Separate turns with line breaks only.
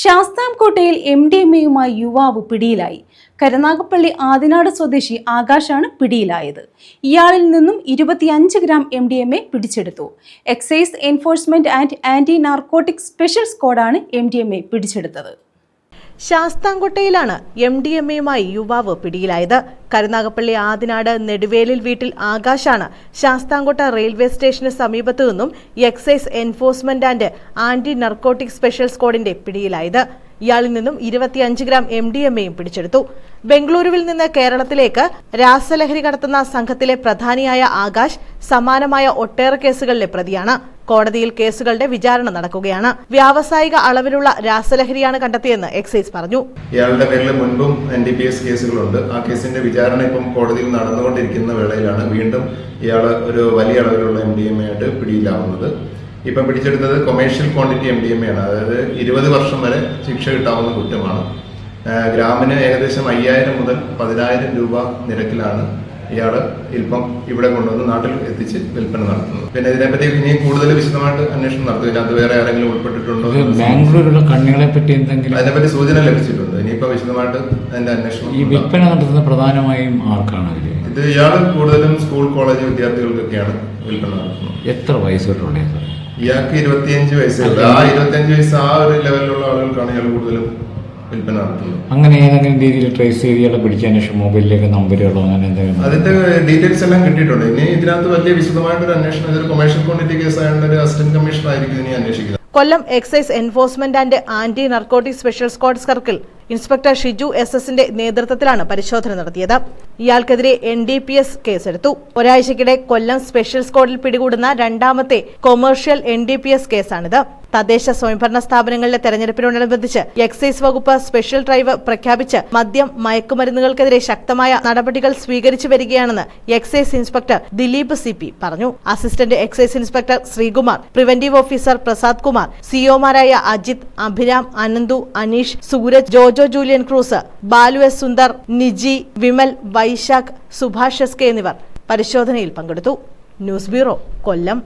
ശാസ്താംകോട്ടയിൽ M D M എയുമായി യുവാവ് പിടിയിലായി. കരുനാഗപ്പള്ളി ആദിനാട് സ്വദേശി ആകാശാണ് പിടിയിലായത്. ഇയാളിൽ നിന്നും ഇരുപത്തിയഞ്ച് gram M D M A പിടിച്ചെടുത്തു. Excise enforcement and anti narcotic special സ്ക്വാഡാണ് M D M A പിടിച്ചെടുത്തത്.
ശാസ്താംകോട്ടയിലാണ് എം ഡി എം എയുമായി യുവാവ് പിടിയിലായത്. കരുനാഗപ്പള്ളി ആദിനാട് നെടുവേലിൽ വീട്ടിൽ ആകാശാണ് ശാസ്താംകോട്ട റെയിൽവേ സ്റ്റേഷന് സമീപത്തു നിന്നും excise enforcement and anti narcotic special സ്ക്വാഡിന്റെ പിടിയിലായത്. ഇയാളിൽ നിന്നും ഇരുപത്തിയഞ്ച് ഗ്രാം എം ഡി എം എയും പിടിച്ചെടുത്തു. ബംഗളൂരുവിൽ നിന്ന് കേരളത്തിലേക്ക് രാസലഹരി കടത്തുന്ന സംഘത്തിലെ പ്രധാനിയായ ആകാശ് സമാനമായ ഒട്ടേറെ കേസുകളിലെ പ്രതിയാണ്. കോടതിയിൽ കേസുകളുടെ വിചാരണ നടക്കുകയാണ്. വ്യാവസായിക അളവിലുള്ള രാസലഹരിയാണ് കണ്ടെത്തിയെന്ന് എക്സൈസ് പറഞ്ഞു.
ഇയാളുടെ പേരിൽ മുൻപും എൻ ഡി പി എസ് കേസുകളുണ്ട്. ആ കേസിന്റെ വിചാരണ ഇപ്പം കോടതിയിൽ നടന്നുകൊണ്ടിരിക്കുന്ന വേളയിലാണ്. വീണ്ടും ഇയാൾ ഒരു വലിയ അളവിലുള്ള എം ഡി എം എ ആയിട്ട് പിടിയിലാവുന്നത്. ഇപ്പം പിടിച്ചെടുത്തത് commercial quantity M D M A ആണ്. അതായത് ഇരുപത് വർഷം വരെ ശിക്ഷ കിട്ടാവുന്ന കുറ്റമാണ്. ഗ്രാമിന് ഏകദേശം അയ്യായിരം മുതൽ പതിനായിരം രൂപ നിരക്കിലാണ് ഇയാൾ ഇപ്പം ഇവിടെ കൊണ്ടുവന്ന് നാട്ടിൽ എത്തിച്ച് വിൽപ്പന നടത്തുന്നത് പിന്നെ ഇതിനെപ്പറ്റി ഇനി കൂടുതൽ വിശദമായിട്ട് അന്വേഷണം നടത്തുന്നില്ല അത് വേറെ ആരെങ്കിലും ഉൾപ്പെട്ടിട്ടുണ്ടോ
ബാംഗ്ലൂരിലുള്ള കണ്ണികളെ പറ്റി എന്തെങ്കിലും
അതിനെപ്പറ്റി സൂചന ലഭിച്ചിട്ടുണ്ട്. ഇനിയിപ്പോ വിശദമായിട്ട് അതിന്റെ അന്വേഷണം
ഈ വിൽപ്പന നടത്തുന്ന പ്രധാനമായും ആർക്കാണ്
ഇത് ഇയാൾ കൂടുതലും സ്കൂൾ കോളേജ് വിദ്യാർത്ഥികൾക്കൊക്കെയാണ് വിൽപ്പന നടത്തുന്നത്.
എത്ര വയസ്സുള്ള
ഇയാൾക്ക്? ഇരുപത്തിയഞ്ച് വയസ്സുണ്ട് ആ ഇരുപത്തിയഞ്ച് വയസ്സ് ആ ഒരു ലെവലിലുള്ള ആളുകൾക്കാണ് ഇയാൾ കൂടുതലും വിൽപ്പന നടത്തുന്നത്
അങ്ങനെ ഏതെങ്കിലും രീതിയിൽ ട്രേസ് ചെയ്ത് ഇയാളെ പിടിച്ചതിന് ശേഷം മൊബൈലിലേക്ക് നമ്പറുകളോ അങ്ങനെ എന്തെങ്കിലും?
അതിന്റെ ഡീറ്റെയിൽസ് എല്ലാം കിട്ടിയിട്ടുണ്ട്. ഇനി ഇതിനകത്ത് വലിയ വിശദമായിട്ടൊരു അന്വേഷണം ഇതൊരു കൊമേഴ്ഷ്യൽ ക്വാണ്ടിറ്റി കേസ് ആയതുകൊണ്ട് ഒരു അസിസ്റ്റന്റ് കമ്മീഷണർ ആയിരിക്കും ഇനി അന്വേഷിക്കുന്നത്.
Kollam excise enforcement and anti narcotic special squad circle inspector Shiju S എസിന്റെ നേതൃത്വത്തിലാണ് പരിശോധന നടത്തിയത്. ഇയാൾക്കെതിരെ എൻ ഡി പി എസ് കേസെടുത്തു. ഒരാഴ്ചക്കിടെ കൊല്ലം സ്പെഷ്യൽ സ്ക്വാഡിൽ പിടികൂടുന്ന രണ്ടാമത്തെ commercial N D P S കേസാണിത്. തദ്ദേശ സ്വയംഭരണ സ്ഥാപനങ്ങളിലെ തെരഞ്ഞെടുപ്പിനോടനുബന്ധിച്ച് എക്സൈസ് വകുപ്പ് സ്പെഷ്യൽ ഡ്രൈവ് പ്രഖ്യാപിച്ച് മദ്യം മയക്കുമരുന്നുകൾക്കെതിരെ ശക്തമായ നടപടികൾ സ്വീകരിച്ചു വരികയാണെന്ന് എക്സൈസ് ഇൻസ്പെക്ടർ ദിലീപ് സി പറഞ്ഞു. Assistant excise inspector Sreekumar preventive officer Prasad Kumar സിഒമാരായ Ajith Abhiram Ananthu Aneesh Suraj Jojo Julian Cruz Balu S Sundar Niji Vimal Vaishakh Subhash S K എന്നിവർ പരിശോധനയിൽ പങ്കെടുത്തു. News bureau Kollam.